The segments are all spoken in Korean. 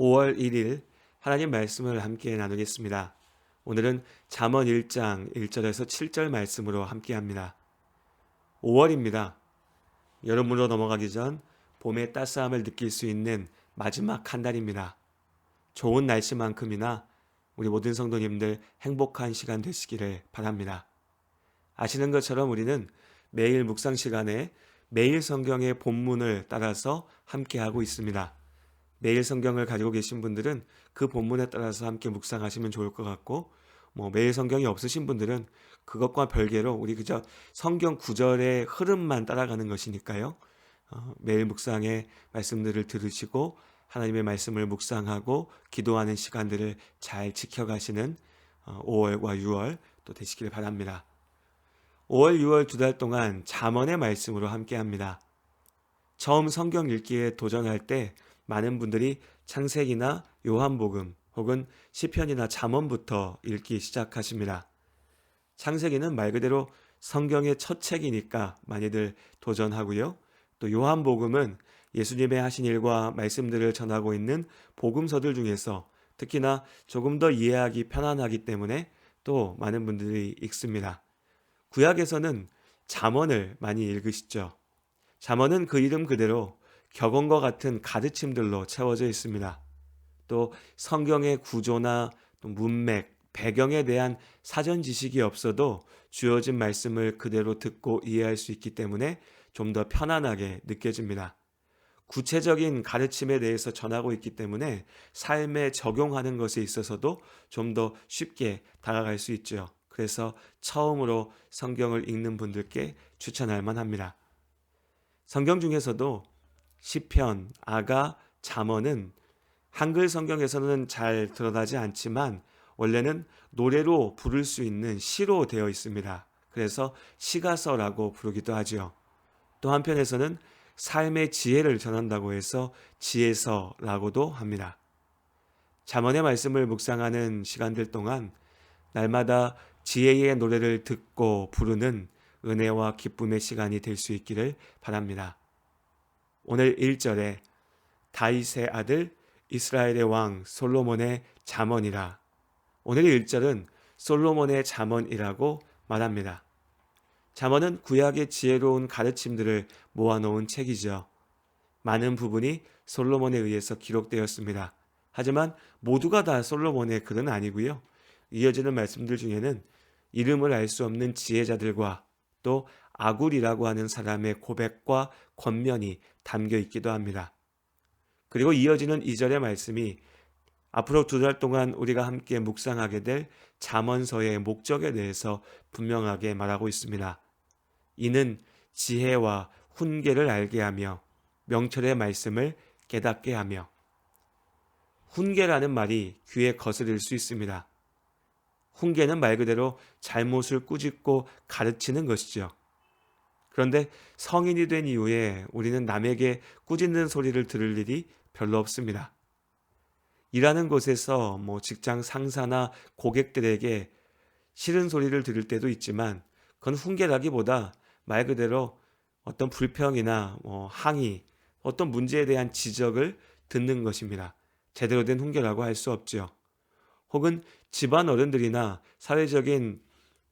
5월 1일 하나님 말씀을 함께 나누겠습니다. 오늘은 잠언 1장 1절에서 7절 말씀으로 함께 합니다. 5월입니다. 여름으로 넘어가기 전 봄의 따스함을 느낄 수 있는 마지막 한 달입니다. 좋은 날씨만큼이나 우리 모든 성도님들 행복한 시간 되시기를 바랍니다. 아시는 것처럼 우리는 매일 묵상 시간에 매일 성경의 본문을 따라서 함께 하고 있습니다. 매일 성경을 가지고 계신 분들은 그 본문에 따라서 함께 묵상하시면 좋을 것 같고 뭐 매일 성경이 없으신 분들은 그것과 별개로 우리 그저 성경 구절의 흐름만 따라가는 것이니까요. 어, 매일 묵상의 말씀들을 들으시고 하나님의 말씀을 묵상하고 기도하는 시간들을 잘 지켜가시는 어, 5월과 6월 또 되시길 바랍니다. 5월, 6월 두 달 동안 잠언의 말씀으로 함께 합니다. 처음 성경 읽기에 도전할 때 많은 분들이 창세기나 요한복음 혹은 시편이나 잠언부터 읽기 시작하십니다. 창세기는 말 그대로 성경의 첫 책이니까 많이들 도전하고요. 또 요한복음은 예수님의 하신 일과 말씀들을 전하고 있는 복음서들 중에서 특히나 조금 더 이해하기 편안하기 때문에 또 많은 분들이 읽습니다. 구약에서는 잠언을 많이 읽으시죠. 잠언은 그 이름 그대로 격언과 같은 가르침들로 채워져 있습니다. 또 성경의 구조나 또 문맥, 배경에 대한 사전 지식이 없어도 주어진 말씀을 그대로 듣고 이해할 수 있기 때문에 좀 더 편안하게 느껴집니다. 구체적인 가르침에 대해서 전하고 있기 때문에 삶에 적용하는 것에 있어서도 좀 더 쉽게 다가갈 수 있죠. 그래서 처음으로 성경을 읽는 분들께 추천할 만합니다. 성경 중에서도 시편, 아가, 잠언은 한글 성경에서는 잘 드러나지 않지만 원래는 노래로 부를 수 있는 시로 되어 있습니다. 그래서 시가서라고 부르기도 하지요. 또 한편에서는 삶의 지혜를 전한다고 해서 지혜서라고도 합니다. 잠언의 말씀을 묵상하는 시간들 동안 날마다 지혜의 노래를 듣고 부르는 은혜와 기쁨의 시간이 될 수 있기를 바랍니다. 오늘 1절에 다윗의 아들 이스라엘의 왕 솔로몬의 잠언이라. 오늘 1절은 솔로몬의 잠언이라고 말합니다. 잠언은 구약의 지혜로운 가르침들을 모아놓은 책이죠. 많은 부분이 솔로몬에 의해서 기록되었습니다. 하지만 모두가 다 솔로몬의 글은 아니고요. 이어지는 말씀들 중에는 이름을 알 수 없는 지혜자들과 또 아굴이라고 하는 사람의 고백과 권면이 담겨 있기도 합니다. 그리고 이어지는 2절의 말씀이 앞으로 두 달 동안 우리가 함께 묵상하게 될 잠언서의 목적에 대해서 분명하게 말하고 있습니다. 이는 지혜와 훈계를 알게 하며 명철의 말씀을 깨닫게 하며 훈계라는 말이 귀에 거스릴 수 있습니다. 훈계는 말 그대로 잘못을 꾸짖고 가르치는 것이죠. 그런데 성인이 된 이후에 우리는 남에게 꾸짖는 소리를 들을 일이 별로 없습니다. 일하는 곳에서 뭐 직장 상사나 고객들에게 싫은 소리를 들을 때도 있지만 그건 훈계라기보다 말 그대로 어떤 불평이나 뭐 항의, 어떤 문제에 대한 지적을 듣는 것입니다. 제대로 된 훈계라고 할 수 없죠. 혹은 집안 어른들이나 사회적인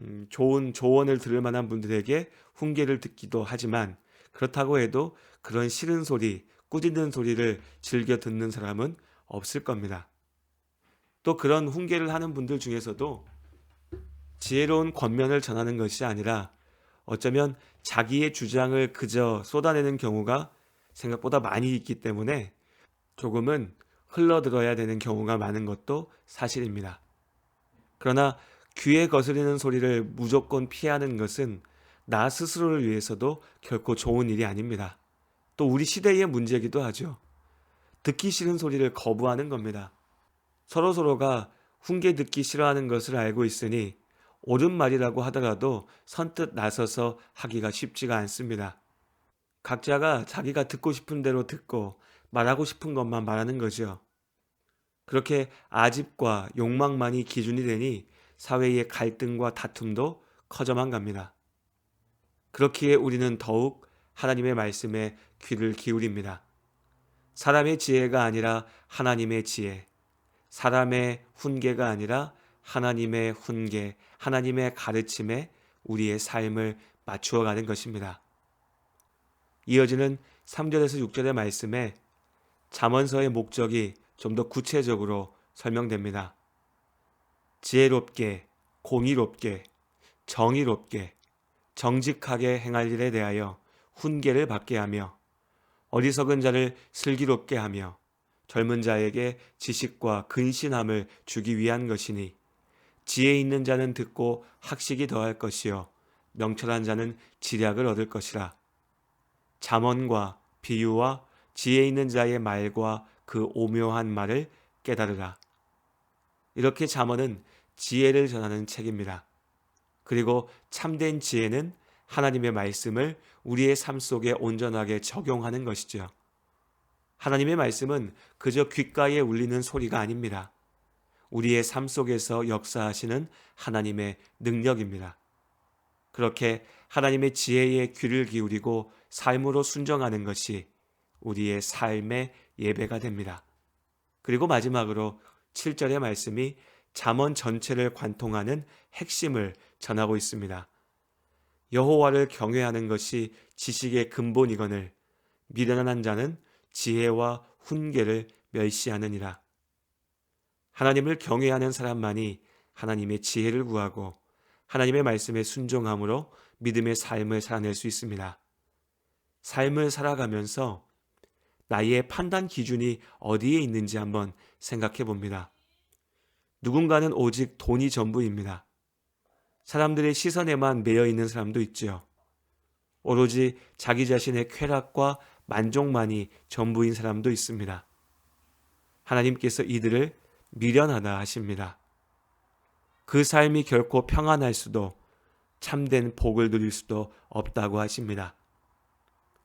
음, 좋은 조언을 들을 만한 분들에게 훈계를 듣기도 하지만 그렇다고 해도 그런 싫은 소리, 꾸짖는 소리를 즐겨 듣는 사람은 없을 겁니다. 또 그런 훈계를 하는 분들 중에서도 지혜로운 권면을 전하는 것이 아니라 어쩌면 자기의 주장을 그저 쏟아내는 경우가 생각보다 많이 있기 때문에 조금은 흘러들어야 되는 경우가 많은 것도 사실입니다. 그러나 귀에 거스리는 소리를 무조건 피하는 것은 나 스스로를 위해서도 결코 좋은 일이 아닙니다. 또 우리 시대의 문제이기도 하죠. 듣기 싫은 소리를 거부하는 겁니다. 서로서로가 훈계 듣기 싫어하는 것을 알고 있으니 옳은 말이라고 하더라도 선뜻 나서서 하기가 쉽지가 않습니다. 각자가 자기가 듣고 싶은 대로 듣고 말하고 싶은 것만 말하는 거죠. 그렇게 아집과 욕망만이 기준이 되니 사회의 갈등과 다툼도 커져만 갑니다. 그렇기에 우리는 더욱 하나님의 말씀에 귀를 기울입니다. 사람의 지혜가 아니라 하나님의 지혜, 사람의 훈계가 아니라 하나님의 훈계, 하나님의 가르침에 우리의 삶을 맞추어 가는 것입니다. 이어지는 3절에서 6절의 말씀에 잠언서의 목적이 좀 더 구체적으로 설명됩니다. 지혜롭게, 공의롭게, 정의롭게, 정직하게 행할 일에 대하여 훈계를 받게 하며 어리석은 자를 슬기롭게 하며 젊은 자에게 지식과 근신함을 주기 위한 것이니 지혜 있는 자는 듣고 학식이 더할 것이요 명철한 자는 지략을 얻을 것이라. 잠언과 비유와 지혜 있는 자의 말과 그 오묘한 말을 깨달으라. 이렇게 잠언은 지혜를 전하는 책입니다. 그리고 참된 지혜는 하나님의 말씀을 우리의 삶 속에 온전하게 적용하는 것이죠. 하나님의 말씀은 그저 귓가에 울리는 소리가 아닙니다. 우리의 삶 속에서 역사하시는 하나님의 능력입니다. 그렇게 하나님의 지혜에 귀를 기울이고 삶으로 순정하는 것이 우리의 삶의 예배가 됩니다. 그리고 마지막으로 7절의 말씀이 잠언 전체를 관통하는 핵심을 전하고 있습니다. 여호와를 경외하는 것이 지식의 근본이거늘 미련한 자는 지혜와 훈계를 멸시하느니라. 하나님을 경외하는 사람만이 하나님의 지혜를 구하고 하나님의 말씀에 순종함으로 믿음의 삶을 살아낼 수 있습니다. 삶을 살아가면서 나의 판단 기준이 어디에 있는지 한번 생각해 봅니다. 누군가는 오직 돈이 전부입니다. 사람들의 시선에만 매여 있는 사람도 있지요. 오로지 자기 자신의 쾌락과 만족만이 전부인 사람도 있습니다. 하나님께서 이들을 미련하다 하십니다. 그 삶이 결코 평안할 수도 참된 복을 누릴 수도 없다고 하십니다.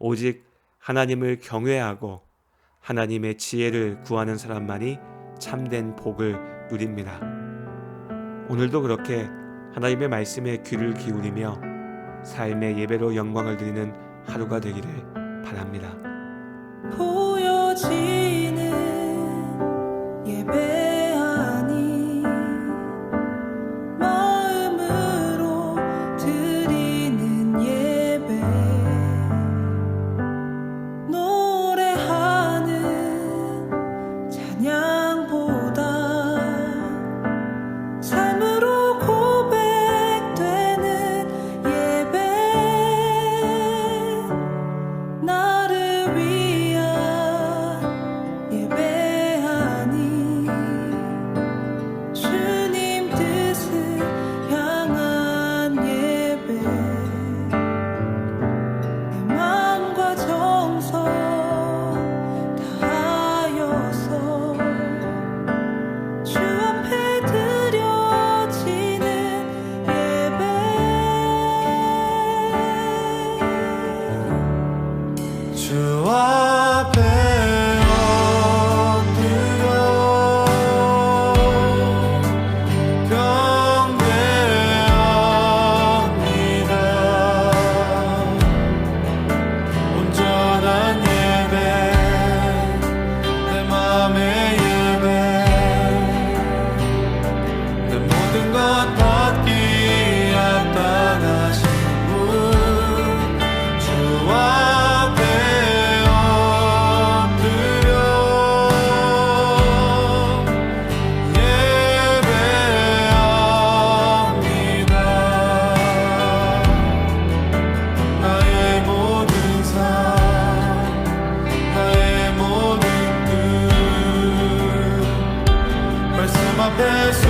오직 하나님을 경외하고 하나님의 지혜를 구하는 사람만이 참된 복을 누립니다. 오늘도 그렇게 하나님의 말씀에 귀를 기울이며 삶의 예배로 영광을 드리는 하루가 되기를 바랍니다. 보여지 my